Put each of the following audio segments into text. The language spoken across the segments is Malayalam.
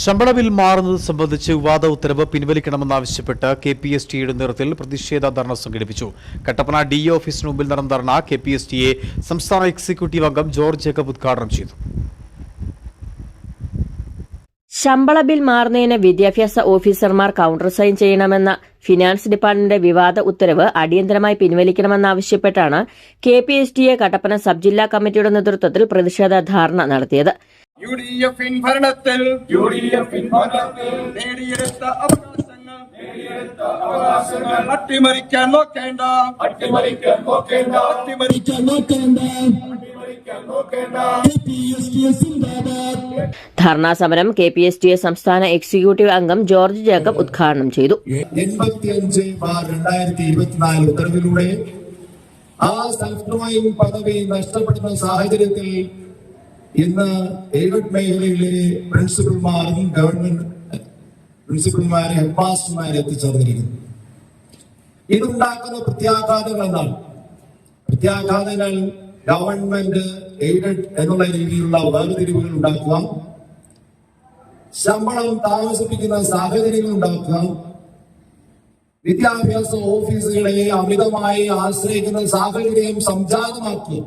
ശമ്പള ബിൽ മാറുന്നത് സംബന്ധിച്ച് വിവാദ ഉത്തരവ് പിൻവലിക്കണമെന്നാവശ്യപ്പെട്ട് കെ പി എസ് ടിയുടെ നേതൃത്വത്തിൽ പ്രതിഷേധ ധർണ സംഘടിപ്പിച്ചു. കട്ടപ്പന ഡി ഓഫീസിന് മുമ്പിൽ നടന്ന ധർണ കെ പി എസ് ടിയെ സംസ്ഥാന എക്സിക്യൂട്ടീവ് അംഗം ജോർജ് ജേക്കബ് ഉദ്ഘാടനം ചെയ്തു. ശമ്പള ബിൽ മാറുന്നതിന് വിദ്യാഭ്യാസ ഓഫീസർമാർ കൌണ്ടർ സൈൻ ചെയ്യണമെന്ന ഫിനാൻസ് ഡിപ്പാർട്ട്മെന്റ് വിവാദ ഉത്തരവ് അടിയന്തരമായി പിൻവലിക്കണമെന്നാവശ്യപ്പെട്ടാണ് K P S T A Kattappana sub ജില്ലാ കമ്മിറ്റിയുടെ നേതൃത്വത്തിൽ പ്രതിഷേധ ധാരണ നടത്തിയത്. യു ഡി എഫ് ഭരണത്തിൽ യു ഡി എഫ് ഭരണത്തിൽ നേടിയെടുത്ത അവകാശങ്ങൾ അവകാശങ്ങൾ അട്ടിമറിക്കാൻ നോക്കേണ്ട അട്ടിമറിക്കാൻ നോക്കേണ്ട അട്ടിമറിക്കാൻ നോക്കേണ്ട ധർണാ സമരം K P S T A സംസ്ഥാന എക്സിക്യൂട്ടീവ് അംഗം ജോർജ് ജേക്കബ് ഉദ്ഘാടനം ചെയ്തു. എൺപത്തിയഞ്ച് ബാർ രണ്ടായിരത്തി ഇരുപത്തിനാല് ഉത്തരവിലൂടെ ആ സെൽഫ് ഡ്രോയിങ് പദവി നഷ്ടപ്പെടുന്ന സാഹചര്യത്തിൽ ഇന്ന് എയ്ഡഡ് മേഖലയിലെ പ്രിൻസിപ്പൽമാരും ഗവൺമെന്റ് പ്രിൻസിപ്പൽമാരെ ഹെഡ് മാസ്റ്റർമാരെ എത്തിച്ചേർന്നിരിക്കുന്നു. ഇതുണ്ടാക്കുന്ന പ്രത്യാഘാതങ്ങൾ എന്താണ് പ്രത്യാഘാതങ്ങൾ ഗവൺമെന്റ് എയ്ഡഡ് എന്നുള്ള രീതിയിലുള്ള വേർതിരിവുകൾ ഉണ്ടാക്കുക ശമ്പളം താമസിപ്പിക്കുന്ന സാഹചര്യങ്ങൾ ഉണ്ടാക്കുക വിദ്യാഭ്യാസ ഓഫീസുകളെ അമിതമായി ആശ്രയിക്കുന്ന സാഹചര്യം സംജാതമാക്കുക.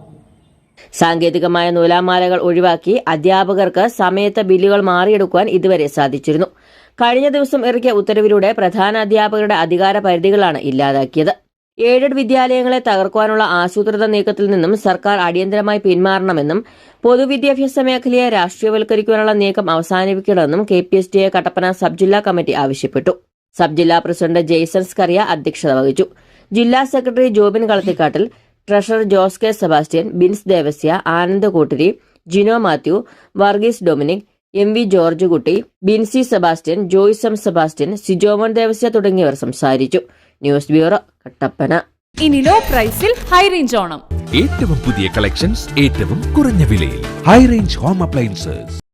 സാങ്കേതികമായ നൂലാമാലകൾ ഒഴിവാക്കി അധ്യാപകർക്ക് സമയത്ത് ബില്ലുകൾ മാറിയെടുക്കുവാൻ ഇതുവരെ സാധിച്ചിരുന്നു. കഴിഞ്ഞ ദിവസം ഇറക്കിയ ഉത്തരവിലൂടെ പ്രധാന അധ്യാപകരുടെ അധികാര പരിധികളാണ് ഇല്ലാതാക്കിയത്. എയ്ഡഡ് വിദ്യാലയങ്ങളെ തകർക്കുവാനുള്ള ആസൂത്രിത നീക്കത്തിൽ നിന്നും സർക്കാർ അടിയന്തരമായി പിന്മാറണമെന്നും പൊതുവിദ്യാഭ്യാസ മേഖലയെ രാഷ്ട്രീയവൽക്കരിക്കുവാനുള്ള നീക്കം അവസാനിപ്പിക്കണമെന്നും K P S D A Kattappana sub ജില്ലാ കമ്മിറ്റി ആവശ്യപ്പെട്ടു. സബ് ജില്ലാ പ്രസിഡന്റ് ജെയ്സൺ സ്കറിയ അധ്യക്ഷത വഹിച്ചു. ജില്ലാ secretary Jobin Kalathikattil treasurer Jose K Sebastian Bins Devasya Anand Koottiri Jino Mathew Varghese Dominic M V George Kutty Binsy Sebastian Joyce M Sebastian Sijomon Devasya തുടങ്ങിയവർ സംസാരിച്ചു. News bureau Kattappana. ഇനി ലോ പ്രൈസിൽ ഹൈ റേഞ്ച് ഓണം. ഏറ്റവും പുതിയ കളക്ഷൻസ് ഏറ്റവും കുറഞ്ഞ വിലയിൽ. High range home appliances.